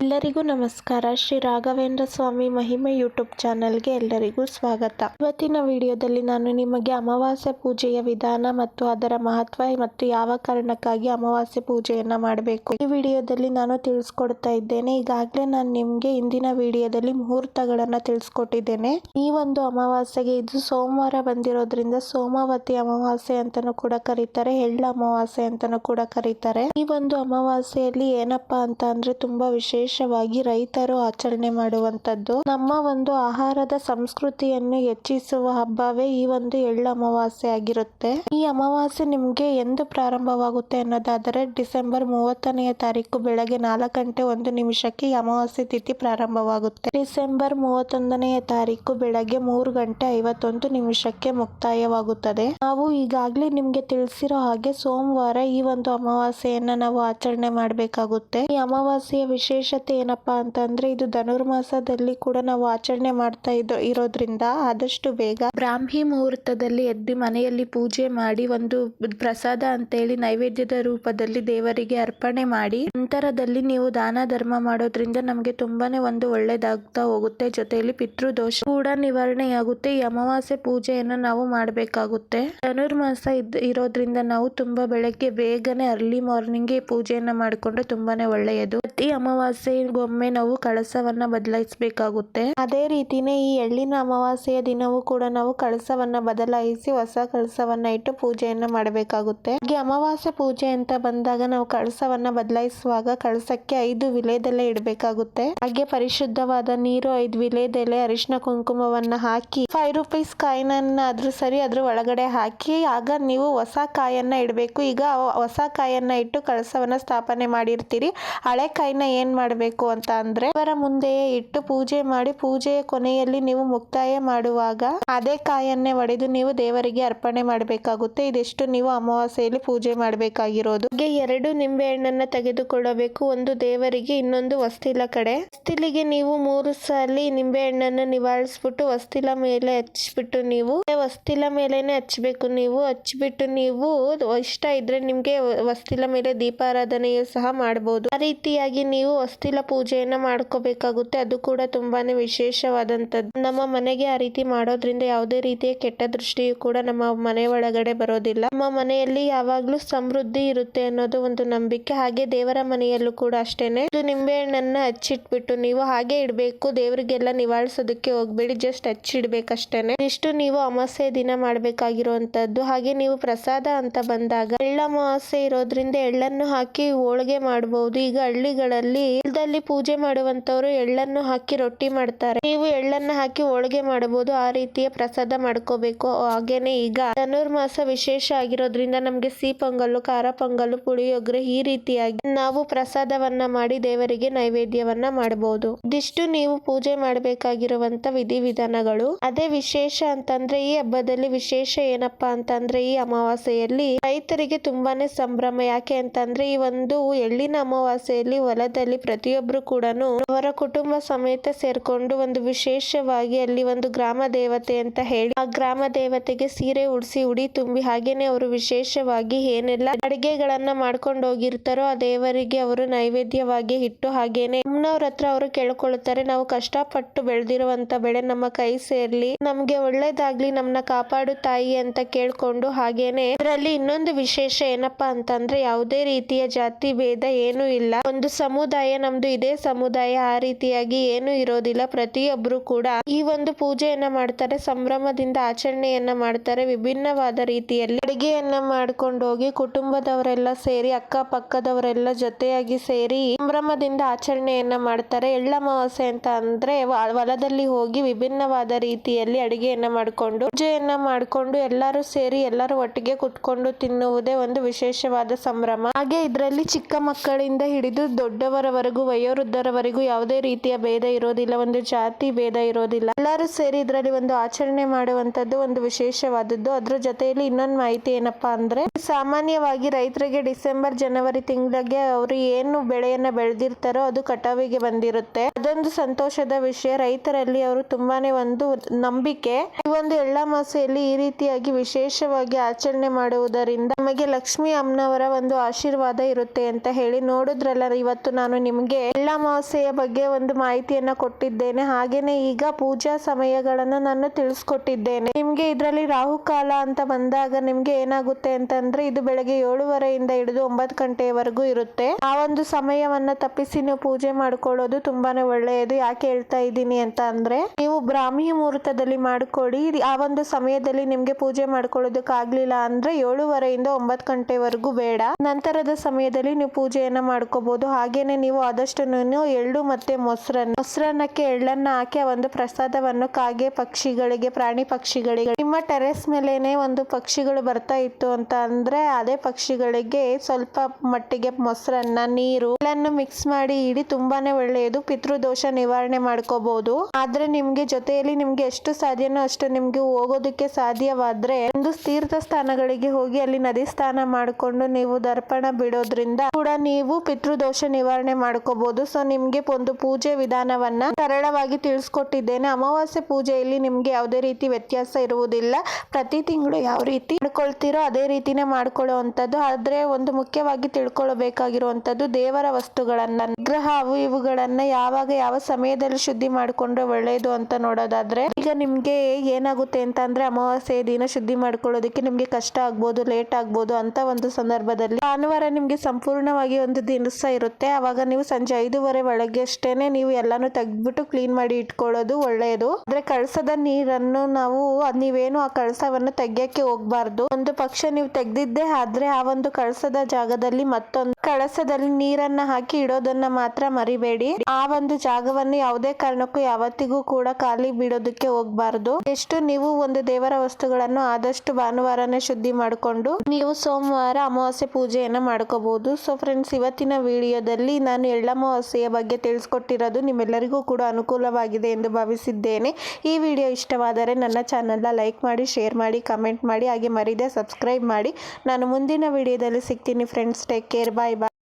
ಎಲ್ಲರಿಗೂ ನಮಸ್ಕಾರ. ಶ್ರೀ ರಾಘವೇಂದ್ರ ಸ್ವಾಮಿ ಮಹಿಮೆ ಯೂಟ್ಯೂಬ್ ಚಾನಲ್ಗೆ ಎಲ್ಲರಿಗೂ ಸ್ವಾಗತ. ಇವತ್ತಿನ ವಿಡಿಯೋದಲ್ಲಿ ನಾನು ನಿಮಗೆ ಅಮಾವಾಸ್ಯೆ ಪೂಜೆಯ ವಿಧಾನ ಮತ್ತು ಅದರ ಮಹತ್ವ ಮತ್ತು ಯಾವ ಕಾರಣಕ್ಕಾಗಿ ಅಮಾವಾಸ್ಯೆ ಪೂಜೆಯನ್ನ ಮಾಡಬೇಕು ಈ ವಿಡಿಯೋದಲ್ಲಿ ನಾನು ತಿಳಿಸ್ಕೊಡ್ತಾ ಇದ್ದೇನೆ. ಈಗಾಗಲೇ ನಾನು ನಿಮ್ಗೆ ಇಂದಿನ ವಿಡಿಯೋದಲ್ಲಿ ಮುಹೂರ್ತಗಳನ್ನ ತಿಳಿಸ್ಕೊಟ್ಟಿದ್ದೇನೆ. ಈ ಒಂದು ಅಮಾವಾಸ್ಯೆಗೆ ಇದು ಸೋಮವಾರ ಬಂದಿರೋದ್ರಿಂದ ಸೋಮಾವತಿ ಅಮಾವಾಸ್ಯೆ ಅಂತಾನೂ ಕೂಡ ಕರೀತಾರೆ, ಎಳ್ಳ ಅಮಾವಾಸ್ಯೆ ಅಂತಾನೂ ಕೂಡ ಕರೀತಾರೆ. ಈ ಒಂದು ಅಮಾವಾಸ್ಯೆಯಲ್ಲಿ ಏನಪ್ಪಾ ಅಂತ ಅಂದ್ರೆ ತುಂಬಾ ವಿಶೇಷವಾಗಿ ರೈತರು ಆಚರಣೆ ಮಾಡುವಂತದ್ದು ನಮ್ಮ ಒಂದು ಆಹಾರದ ಸಂಸ್ಕೃತಿಯನ್ನು ಹೆಚ್ಚಿಸುವ ಹಬ್ಬವೇ ಈ ಒಂದು ಎಳ್ಳು ಅಮಾವಾಸ್ಯೆ ಆಗಿರುತ್ತೆ. ಈ ಅಮಾವಾಸ್ಯೆ ನಿಮ್ಗೆ ಎಂದು ಪ್ರಾರಂಭವಾಗುತ್ತೆ ಅನ್ನೋದಾದರೆ ಡಿಸೆಂಬರ್ ಮೂವತ್ತನೆಯ ತಾರೀಕು ಬೆಳಗ್ಗೆ ನಾಲ್ಕು ಗಂಟೆ ಒಂದು ನಿಮಿಷಕ್ಕೆ ಈ ಅಮಾವಾಸ್ಯೆ ತಿಥಿ ಪ್ರಾರಂಭವಾಗುತ್ತೆ. ಡಿಸೆಂಬರ್ ಮೂವತ್ತೊಂದನೆಯ ತಾರೀಕು ಬೆಳಗ್ಗೆ ಮೂರು ಗಂಟೆ ಐವತ್ತೊಂದು ನಿಮಿಷಕ್ಕೆ ಮುಕ್ತಾಯವಾಗುತ್ತದೆ. ನಾವು ಈಗಾಗಲೇ ನಿಮ್ಗೆ ತಿಳಿಸಿರೋ ಹಾಗೆ ಸೋಮವಾರ ಈ ಒಂದು ಅಮಾವಾಸ್ಯೆಯನ್ನ ನಾವು ಆಚರಣೆ ಮಾಡಬೇಕಾಗುತ್ತೆ. ಈ ಅಮಾವಾಸ್ಯೆಯ ವಿಶೇಷತೆ ಏನಪ್ಪಾ ಅಂತಂದ್ರೆ ಇದು ಧನುರ್ಮಾಸದಲ್ಲಿ ಕೂಡ ನಾವು ಆಚರಣೆ ಮಾಡ್ತಾ ಇದ್ದ ಇರೋದ್ರಿಂದ ಆದಷ್ಟು ಬೇಗ ಬ್ರಾಹ್ಮಿ ಮುಹೂರ್ತದಲ್ಲಿ ಎದ್ದು ಮನೆಯಲ್ಲಿ ಪೂಜೆ ಮಾಡಿ ಒಂದು ಪ್ರಸಾದ ಅಂತೇಳಿ ನೈವೇದ್ಯದ ರೂಪದಲ್ಲಿ ದೇವರಿಗೆ ಅರ್ಪಣೆ ಮಾಡಿ, ನಂತರದಲ್ಲಿ ನೀವು ದಾನ ಧರ್ಮ ಮಾಡೋದ್ರಿಂದ ನಮಗೆ ತುಂಬಾನೇ ಒಂದು ಒಳ್ಳೇದಾಗ್ತಾ ಹೋಗುತ್ತೆ. ಜೊತೆಯಲ್ಲಿ ಪಿತೃದೋಷ ಕೂಡ ನಿವಾರಣೆಯಾಗುತ್ತೆ. ಈ ಅಮಾವಾಸ್ಯೆ ಪೂಜೆಯನ್ನು ನಾವು ಮಾಡಬೇಕಾಗುತ್ತೆ. ಧನುರ್ಮಾಸ ಇದ್ ಇರೋದ್ರಿಂದ ನಾವು ತುಂಬಾ ಬೆಳಗ್ಗೆ ಬೇಗನೆ ಅರ್ಲಿ ಮಾರ್ನಿಂಗ್ ಪೂಜೆಯನ್ನ ಮಾಡಿಕೊಂಡ್ರೆ ತುಂಬಾನೇ ಒಳ್ಳೆಯದು. ಪ್ರತಿ ಅಮಾವಾಸ್ಯೆಗೊಮ್ಮೆ ನಾವು ಕಳಸವನ್ನ ಬದಲಾಯಿಸಬೇಕಾಗುತ್ತೆ. ಅದೇ ರೀತಿನೇ ಈ ಎಳ್ಳಿನ ಅಮಾವಾಸ್ಯೆಯ ದಿನವೂ ಕೂಡ ನಾವು ಕಳಸವನ್ನ ಬದಲಾಯಿಸಿ ಹೊಸ ಕಳಸವನ್ನ ಇಟ್ಟು ಪೂಜೆಯನ್ನ ಮಾಡಬೇಕಾಗುತ್ತೆ. ಹಾಗೆ ಅಮಾವಾಸ್ಯೆ ಪೂಜೆ ಅಂತ ಬಂದಾಗ ನಾವು ಕಳಸವನ್ನ ಬದಲಾಯಿಸುವಾಗ ಕಳಸಕ್ಕೆ ಐದು ವಿಲೇದೆಲೆ ಇಡಬೇಕಾಗುತ್ತೆ. ಹಾಗೆ ಪರಿಶುದ್ಧವಾದ ನೀರು ಐದು ವಿಲೇದೆಲೆ, ಅರಿಶಿನ ಕುಂಕುಮವನ್ನ ಹಾಕಿ ಫೈವ್ ರುಪೀಸ್ ಕಾಯಿನನ್ನ ಅದ್ರ ಸರಿ ಅದ್ರ ಒಳಗಡೆ ಹಾಕಿ ಆಗ ನೀವು ಹೊಸ ಕಾಯನ್ನ ಇಡಬೇಕು. ಈಗ ಹೊಸ ಕಾಯನ್ನ ಇಟ್ಟು ಕಳಸವನ್ನ ಸ್ಥಾಪನೆ ಮಾಡಿರ್ತೀರಿ. ಹಳೆ ಕಾಯಿನ ಏನ್ ಮಾಡಬೇಕು? ಅಂತ ಅಂದ್ರೆ ಅವರ ಮುಂದೆಯೇ ಇಟ್ಟು ಪೂಜೆ ಮಾಡಿ ಪೂಜೆಯ ಕೊನೆಯಲ್ಲಿ ನೀವು ಮುಕ್ತಾಯ ಮಾಡುವಾಗ ಅದೇ ಕಾಯನ್ನೇ ಒಡೆದು ನೀವು ದೇವರಿಗೆ ಅರ್ಪಣೆ ಮಾಡಬೇಕಾಗುತ್ತೆ. ಇದೆಷ್ಟು ನೀವು ಅಮಾವಾಸ್ಯೆಯಲ್ಲಿ ಪೂಜೆ ಮಾಡಬೇಕಾಗಿರೋದು. ಹೀಗೆ ಎರಡು ನಿಂಬೆ ಹಣ್ಣನ್ನ ತೆಗೆದುಕೊಳ್ಳಬೇಕು. ಒಂದು ದೇವರಿಗೆ, ಇನ್ನೊಂದು ವಸ್ತಿಲ ಕಡೆ. ವಸ್ತಿಲಿಗೆ ನೀವು ಮೂರು ಸಲ ನಿಂಬೆ ಹಣ್ಣನ್ನು ನಿವಾರಿಸ್ಬಿಟ್ಟು ವಸ್ತಿಲ ಮೇಲೆ ಹಚ್ಬಿಟ್ಟು ನೀವು ವಸ್ತಿಲ ಮೇಲೆನೆ ಹಚ್ಬೇಕು ನೀವು. ಹಚ್ಬಿಟ್ಟು ನೀವು ಇಷ್ಟ ಇದ್ರೆ ನಿಮ್ಗೆ ವಸ್ತಿಲ ಮೇಲೆ ದೀಪಾರಾಧನೆಯು ಸಹ ಮಾಡಬಹುದು ಆ ರೀತಿಯಾಗಿ ನೀವು ವಸ್ತಿಲ ಪೂಜೆಯನ್ನು ಮಾಡ್ಕೋಬೇಕಾಗುತ್ತೆ. ಅದು ಕೂಡ ತುಂಬಾನೇ ವಿಶೇಷವಾದಂತದ್ದು ನಮ್ಮ ಮನೆಗೆ ಆ ರೀತಿ ಮಾಡೋದ್ರಿಂದ ಯಾವುದೇ ರೀತಿಯ ಕೆಟ್ಟ ದೃಷ್ಟಿಯು ಕೂಡ ನಮ್ಮ ಮನೆ ಒಳಗಡೆ ಬರೋದಿಲ್ಲ. ನಮ್ಮ ಮನೆಯಲ್ಲಿ ಯಾವಾಗ್ಲೂ ಸಮೃದ್ಧಿ ಇರುತ್ತೆ ಅನ್ನೋದು ಒಂದು ನಂಬಿಕೆ. ಹಾಗೆ ದೇವರ ಮನೆಯಲ್ಲೂ ಕೂಡ ಅಷ್ಟೇನೆ. ಇದು ನಿಂಬೆ ಹಣ್ಣನ್ನ ಹಚ್ಚಿಟ್ಬಿಟ್ಟು ನೀವು ಹಾಗೆ ಇಡಬೇಕು. ದೇವರಿಗೆಲ್ಲ ನಿವಾಳಿಸೋದಕ್ಕೆ ಹೋಗ್ಬೇಡಿ. ಜಸ್ಟ್ ಹಚ್ಚಿಡ್ಬೇಕಷ್ಟೇನೆ. ಇಷ್ಟು ನೀವು ಅಮಾವಾಸ್ಯೆ ದಿನ ಮಾಡ್ಬೇಕಾಗಿರುವಂತದ್ದು ಹಾಗೆ ನೀವು ಪ್ರಸಾದ ಅಂತ ಬಂದಾಗ ಎಳ್ಳ ಅಮಾವಾಸ್ಯೆ ಇರೋದ್ರಿಂದ ಎಳ್ಳನ್ನು ಹಾಕಿ ಹೋಳಿಗೆ ಮಾಡಬಹುದು ಈಗ ಹಳ್ಳಿಗಳಲ್ಲಿ ಇಲ್ದಲ್ಲಿ ಪೂಜೆ ಮಾಡುವಂತವರು ಎಳ್ಳನ್ನು ಹಾಕಿ ರೊಟ್ಟಿ ಮಾಡ್ತಾರೆ. ನೀವು ಎಳ್ಳನ್ನು ಹಾಕಿ ಹೋಳಿಗೆ ಮಾಡಬಹುದು. ಆ ರೀತಿಯ ಪ್ರಸಾದ ಮಾಡ್ಕೋಬೇಕು. ಹಾಗೇನೆ ಈಗ ಧನುರ್ಮಾಸ ವಿಶೇಷ ಆಗಿರೋದ್ರಿಂದ ನಮ್ಗೆ ಸಿಹಿ ಪೊಂಗಲ್ಲು ಖಾರ ಪೊಂಗಲ್ಲು ಪುಳಿಯೋಗರೆ ಈ ರೀತಿಯಾಗಿ ನಾವು ಪ್ರಸಾದವನ್ನ ಮಾಡಿ ದೇವರಿಗೆ ನೈವೇದ್ಯವನ್ನ ಮಾಡಬಹುದು ಇದಿಷ್ಟು ನೀವು ಪೂಜೆ ಮಾಡಬೇಕಾಗಿರುವಂತ ವಿಧಿವಿಧಾನಗಳು. ಅದೇ ವಿಶೇಷ ಅಂತಂದ್ರೆ ಈ ಹಬ್ಬದಲ್ಲಿ ವಿಶೇಷ ಏನಪ್ಪಾ ಅಂತಂದ್ರೆ ಈ ಅಮಾವಾಸ್ಯೆಯಲ್ಲಿ ರೈತರಿಗೆ ತುಂಬಾನೇ ಸಂಭ್ರಮ. ಯಾಕೆ ಅಂತಂದ್ರೆ ಈ ಒಂದು ಎಳ್ಳಿನ ಅಮಾವಾಸ್ಯೆಯಲ್ಲಿ ಹೊಲದಲ್ಲಿ ಪ್ರತಿಯೊಬ್ರು ಕೂಡ ಅವರ ಕುಟುಂಬ ಸಮೇತ ಸೇರ್ಕೊಂಡು ಒಂದು ವಿಶೇಷವಾಗಿ ಅಲ್ಲಿ ಒಂದು ಗ್ರಾಮ ದೇವತೆ ಅಂತ ಹೇಳಿ ಆ ಗ್ರಾಮ ದೇವತೆಗೆ ಸೀರೆ ಉಡಿಸಿ ಉಡಿ ತುಂಬಿ ಹಾಗೇನೆ ಅವರು ವಿಶೇಷವಾಗಿ ಏನೆಲ್ಲ ಅಡಿಗೆಗಳನ್ನ ಮಾಡ್ಕೊಂಡು ಹೋಗಿರ್ತಾರೋ ಆ ದೇವರಿಗೆ ಅವರು ನೈವೇದ್ಯವಾಗಿ ಇಟ್ಟು ಹಾಗೇನೆ ಅಮ್ಮನವ್ರ ಹತ್ರ ಅವರು ಕೇಳ್ಕೊಳ್ತಾರೆ, ನಾವು ಕಷ್ಟಪಟ್ಟು ಬೆಳೆದಿರುವಂತ ಬೆಳೆ ನಮ್ಮ ಕೈ ಸೇರ್ಲಿ, ನಮ್ಗೆ ಒಳ್ಳೇದಾಗ್ಲಿ ನಮ್ಮನ್ನ ಕಾಪಾಡು ತಾಯಿ ಅಂತ ಕೇಳ್ಕೊಂಡು ಹಾಗೇನೆ ಇದರಲ್ಲಿ ಇನ್ನೊಂದು ವಿಶೇಷ ಏನಪ್ಪಾ ಅಂತಂದ್ರೆ ಯಾವುದೇ ರೀತಿಯ ಜಾತಿ, ಭೇದ ಏನು ಇಲ್ಲ. ಒಂದು ಸಮುದಾಯ ನಮ್ದು ಇದೇ ಸಮುದಾಯ ಆ ರೀತಿಯಾಗಿ ಏನು ಇರೋದಿಲ್ಲ. ಪ್ರತಿಯೊಬ್ಬರು ಕೂಡ ಈ ಒಂದು ಪೂಜೆಯನ್ನ ಮಾಡ್ತಾರೆ, ಸಂಭ್ರಮದಿಂದ ಆಚರಣೆಯನ್ನ ಮಾಡ್ತಾರೆ, ವಿಭಿನ್ನವಾದ ರೀತಿಯಲ್ಲಿ ಅಡಿಗೆಯನ್ನ ಮಾಡ್ಕೊಂಡು ಹೋಗಿ ಕುಟುಂಬದವರೆಲ್ಲ ಸೇರಿ, ಅಕ್ಕಪಕ್ಕದವರೆಲ್ಲ ಜೊತೆಯಾಗಿ ಸೇರಿ ಸಂಭ್ರಮದಿಂದ ಆಚರಣೆಯನ್ನ ಮಾಡ್ತಾರೆ. ಎಳ್ಳಮಾವಾಸ್ಯೆ ಅಂತ ಅಂದ್ರೆ ಹೊಲದಲ್ಲಿ ಹೋಗಿ ವಿಭಿನ್ನವಾದ ರೀತಿಯಲ್ಲಿ ಅಡಿಗೆಯನ್ನ ಮಾಡ್ಕೊಂಡು, ಪೂಜೆಯನ್ನ ಮಾಡ್ಕೊಂಡು ಎಲ್ಲರೂ ಸೇರಿ ಎಲ್ಲರೂ ಒಟ್ಟಿಗೆ ಕುತ್ಕೊಂಡು ತಿನ್ನುವುದೇ ಒಂದು ವಿಶೇಷವಾದ ಸಂಭ್ರಮ. ಹಾಗೆ ಇದರಲ್ಲಿ ಚಿಕ್ಕ ಮಕ್ಕಳಿಂದ ಹಿಡಿದು ದೊಡ್ಡವರವರೆಗೂ ವಯೋವೃದ್ಧರವರೆಗೂ ಯಾವುದೇ ರೀತಿಯ ಭೇದ ಇರೋದಿಲ್ಲ ಒಂದು ಜಾತಿ ಭೇದ ಇರೋದಿಲ್ಲ. ಎಲ್ಲರೂ ಸೇರಿ ಇದರಲ್ಲಿ ಒಂದು ಆಚರಣೆ ಮಾಡುವಂತದ್ದು ಒಂದು ವಿಶೇಷವಾದದ್ದು. ಅದ್ರ ಜೊತೆಯಲ್ಲಿ ಇನ್ನೊಂದು ಮಾಹಿತಿ ಏನಪ್ಪಾ ಅಂದ್ರೆ, ಸಾಮಾನ್ಯವಾಗಿ ರೈತರಿಗೆ ಡಿಸೆಂಬರ್, ಜನವರಿ ತಿಂಗಳಿಗೆ ಅವರು ಏನು ಬೆಳೆಯನ್ನ ಬೆಳೆದಿರ್ತಾರೋ ಅದು ಕಟಾವಿಗೆ ಬಂದಿರುತ್ತೆ. ಅದೊಂದು ಸಂತೋಷದ ವಿಷಯ. ರೈತರಲ್ಲಿ ಅವರು ತುಂಬಾನೇ ಒಂದು ನಂಬಿಕೆ. ಈ ಒಂದು ಎಳ್ಳಮಾಸೆಯಲ್ಲಿ ಈ ರೀತಿಯಾಗಿ ವಿಶೇಷವಾಗಿ ಆಚರಣೆ ಮಾಡುವುದರಿಂದ ನಮಗೆ ಲಕ್ಷ್ಮಿ ಅಮ್ಮನವರ ಒಂದು ಆಶೀರ್ವಾದ ಇರುತ್ತೆ ಅಂತ ಹೇಳಿ ನೋಡಿದ್ರಲ್ಲ, ಇವತ್ತು ನಾನು ನಿಮಗೆ ಎಳ್ಳಮಾಸೆಯ ಬಗ್ಗೆ ಒಂದು ಮಾಹಿತಿಯನ್ನ ಕೊಟ್ಟಿದ್ದೇನೆ. ಹಾಗೇನೆ ಈಗ ಪೂಜಾ ಸಮಯಗಳನ್ನ ನಾನು ತಿಳಿಸ್ಕೊಟ್ಟಿದ್ದೇನೆ. ನಿಮ್ಗೆ ಇದರಲ್ಲಿ ರಾಹುಕಾಲ ಅಂತ ಬಂದಾಗ ನಿಮ್ಗೆ ಏನಾಗುತ್ತೆ ಅಂತಂದ್ರೆ ಇದು ಬೆಳಗ್ಗೆ ಏಳುವರೆಯಿಂದ ಹಿಡಿದು ಒಂಬತ್ತು ಗಂಟೆಯವರೆಗೂ ಇರುತ್ತೆ. ಆ ಒಂದು ಸಮಯವನ್ನ ತಪ್ಪಿಸಿ ನೀವು ಪೂಜೆ ಮಾಡ್ಕೊಳ್ಳೋದು ತುಂಬಾನೇ ಒಳ್ಳೆಯದು. ಯಾಕೆ ಹೇಳ್ತಾ ಇದ್ದೀನಿ ಅಂತ ಅಂದ್ರೆ ನೀವು ಬ್ರಾಹ್ಮಿ ಮುಹೂರ್ತದಲ್ಲಿ ಮಾಡ್ಕೊಳ್ಳಿ ಆ ಒಂದು ಸಮಯದಲ್ಲಿ ನಿಮ್ಗೆ ಪೂಜೆ ಮಾಡ್ಕೊಳ್ಳೋದಕ್ಕಾಗ್ಲಿಲ್ಲ ಅಂದ್ರೆ ಏಳುವರೆಯಿಂದ ಒಂಬತ್ತು ಗಂಟೆವರೆಗೂ ಬೇಡ. ನಂತರದ ಸಮಯದಲ್ಲಿ ನೀವು ಪೂಜೆಯನ್ನ ಮಾಡ್ಕೋಬಹುದು ಹಾಗೇನೆ ನೀವು ಆದಷ್ಟು ಎಳ್ಳು ಮತ್ತೆ ಮೊಸರನ್ನ, ಮೊಸರನ್ನಕ್ಕೆ ಎಳ್ಳನ್ನ ಹಾಕಿ ಆ ಒಂದು ಪ್ರಸಾದವನ್ನು ಕಾಗೆ ಪಕ್ಷಿಗಳಿಗೆ, ಪ್ರಾಣಿ ಪಕ್ಷಿಗಳಿಗೆ, ನಿಮ್ಮ ಟೆರೆಸ್ ಮೇಲೇನೆ ಒಂದು ಪಕ್ಷಿಗಳು ಬರ್ತಾ ಇತ್ತು ಅಂತ ಅಂದ್ರೆ ಅದೇ ಪಕ್ಷಿಗಳಿಗೆ ಸ್ವಲ್ಪ ಮಟ್ಟಿಗೆ ಮೊಸರನ್ನ, ನೀರು ಎಲ್ಲನ್ನು ಮಿಕ್ಸ್ ಮಾಡಿ ಇಡಿ ತುಂಬಾನೇ ಒಳ್ಳೆಯದು. ಪಿತೃದೋಷ ನಿವಾರಣೆ ಮಾಡ್ಕೋಬಹುದು ಆದ್ರೆ ನಿಮ್ಗೆ ಜೊತೆಯಲ್ಲಿ ನಿಮ್ಗೆ ಎಷ್ಟು ಸಾಧ್ಯನೋ ಅಷ್ಟು ನಿಮ್ಗೆ ಹೋಗೋದಕ್ಕೆ ಸಾಧ್ಯವಾದ್ರೆ ಒಂದು ತೀರ್ಥ ಸ್ಥಾನಗಳಿಗೆ ಹೋಗಿ ಅಲ್ಲಿ ನದಿ ಸ್ನಾನ ಮಾಡ್ಕೊಂಡು ನೀವು ದರ್ಪಣ ಬಿಡೋದ್ರಿಂದ ಕೂಡ ನೀವು ಪಿತೃದೋಷ ನಿವಾರಣೆ ಮಾಡ್ಕೋಬಹುದು ಸೊ ನಿಮ್ಗೆ ಒಂದು ಪೂಜೆ ವಿಧಾನವನ್ನ ಸರಳವಾಗಿ ತಿಳಿಸ್ಕೊಟ್ಟಿದ್ದೇನೆ. ಅಮಾವಾಸ್ಯೆ ಪೂಜೆಯಲ್ಲಿ ನಿಮ್ಗೆ ಯಾವುದೇ ರೀತಿ ವ್ಯತ್ಯಾಸ ಇರುವುದಿಲ್ಲ. ಪ್ರತಿ ತಿಂಗಳು ಯಾವ ರೀತಿ ಮಾಡ್ಕೊಳ್ತೀರೋ ಅದೇ ರೀತಿನೇ ಮಾಡ್ಕೊಳ್ಳುವಂಥದ್ದು. ಆದ್ರೆ ಒಂದು ಮುಖ್ಯವಾಗಿ ತಿಳ್ಕೊಳ್ಬೇಕಾಗಿರುವಂತದ್ದು ದೇವರ ವಸ್ತುಗಳನ್ನ. ವಿಗ್ರಹ ಅವು ಇವುಗಳನ್ನ ಯಾವಾಗ ಯಾವ ಸಮಯದಲ್ಲಿ ಶುದ್ಧಿ ಮಾಡ್ಕೊಂಡ್ರೆ ಒಳ್ಳೆಯದು ಅಂತ ನೋಡೋದಾದ್ರೆ. ಈಗ ನಿಮ್ಗೆ ಏನಾಗುತ್ತೆ ಅಂತ ಅಂದ್ರೆ ಅಮಾವಾಸ್ಯೆ ದಿನ ಶುದ್ಧಿ ಮಾಡ್ಕೊಳ್ಳೋದಕ್ಕೆ ನಿಮ್ಗೆ ಕಷ್ಟ ಆಗ್ಬೋದು, ಲೇಟ್ ಆಗ್ಬೋದು ಅಂತ ಒಂದು ಸಂದರ್ಭದಲ್ಲಿ. ಭಾನುವಾರ ನಿಮ್ಗೆ ಸಂಪೂರ್ಣವಾಗಿ ಒಂದು ದಿವಸ ಇರುತ್ತೆ. ಅವಾಗ ನೀವು ಸಂಜೆ ಐದೂವರೆ ಒಳಗೆ ಅಷ್ಟೇನೆ ನೀವು ಎಲ್ಲಾನು ತೆಗೆದ್ಬಿಟ್ಟು ಕ್ಲೀನ್ ಮಾಡಿ ಇಟ್ಕೊಳ್ಳೋದು ಒಳ್ಳೆಯದು. ಆದ್ರೆ ಕಳಸದ ನೀರನ್ನು ನಾವು ನೀವೇನು ಆ ಕಳಸವನ್ನು ತೆಗಿಯಕ್ಕೆ ಹೋಗ್ಬಾರ್ದು. ಒಂದು ಪಕ್ಷ ನೀವು ತೆಗ್ದಿದ್ದೆ ಆದ್ರೆ ಆ ಒಂದು ಕಳಸದ ಜಾಗದಲ್ಲಿ ಮತ್ತೊಂದು ಕಳಸದಲ್ಲಿ ನೀರನ್ನ ಹಾಕಿ ಇಡೋದನ್ನ ಮಾತ್ರ ಮರಿಬೇಡಿ. ಆ ಒಂದು ಜಾಗವನ್ನು ಯಾವುದೇ ಕಾರಣಕ್ಕೂ ಯಾವತ್ತಿಗೂ ಕೂಡ ಖಾಲಿ ಬಿಡೋದಕ್ಕೆ ಹೋಗ್ಬಾರ್ದು. ಎಷ್ಟು ನೀವು ಒಂದು ದೇವರ ವಸ್ತುಗಳನ್ನು ಆದಷ್ಟು ಭಾನುವಾರನೇ ಶುದ್ಧಿ ಮಾಡಿಕೊಂಡು ನೀವು ಸೋಮವಾರ ಅಮಾವಾಸ್ಯೆ ಪೂಜೆಯನ್ನ ಮಾಡ್ಕೋಬಹುದು ಸೊ ಫ್ರೆಂಡ್ಸ್ ಇವತ್ತಿನ ವಿಡಿಯೋದಲ್ಲಿ ನಾನು ಎಳ್ಳಮಾವಾಸ್ಯೆಯ ಬಗ್ಗೆ ತಿಳಿಸ್ಕೊಟ್ಟಿರೋದು ನಿಮ್ಮೆಲ್ಲರಿಗೂ ಕೂಡ ಅನುಕೂಲವಾಗಿದೆ ಎಂದು ಭಾವಿಸಿದ್ದೇನೆ ಈ ವಿಡಿಯೋ ಇಷ್ಟವಾದರೆ ನನ್ನ ಚಾನಲ್ನ ಲೈಕ್ ಮಾಡಿ, ಶೇರ್ ಮಾಡಿ, ಕಮೆಂಟ್ ಮಾಡಿ, ಹಾಗೆ ಮರಿದೆ ಸಬ್ಸ್ಕ್ರೈಬ್ ಮಾಡಿ. ನಾನು ಮುಂದಿನ ವಿಡಿಯೋದಲ್ಲಿ ಸಿಗ್ತೀನಿ friends take care bye bye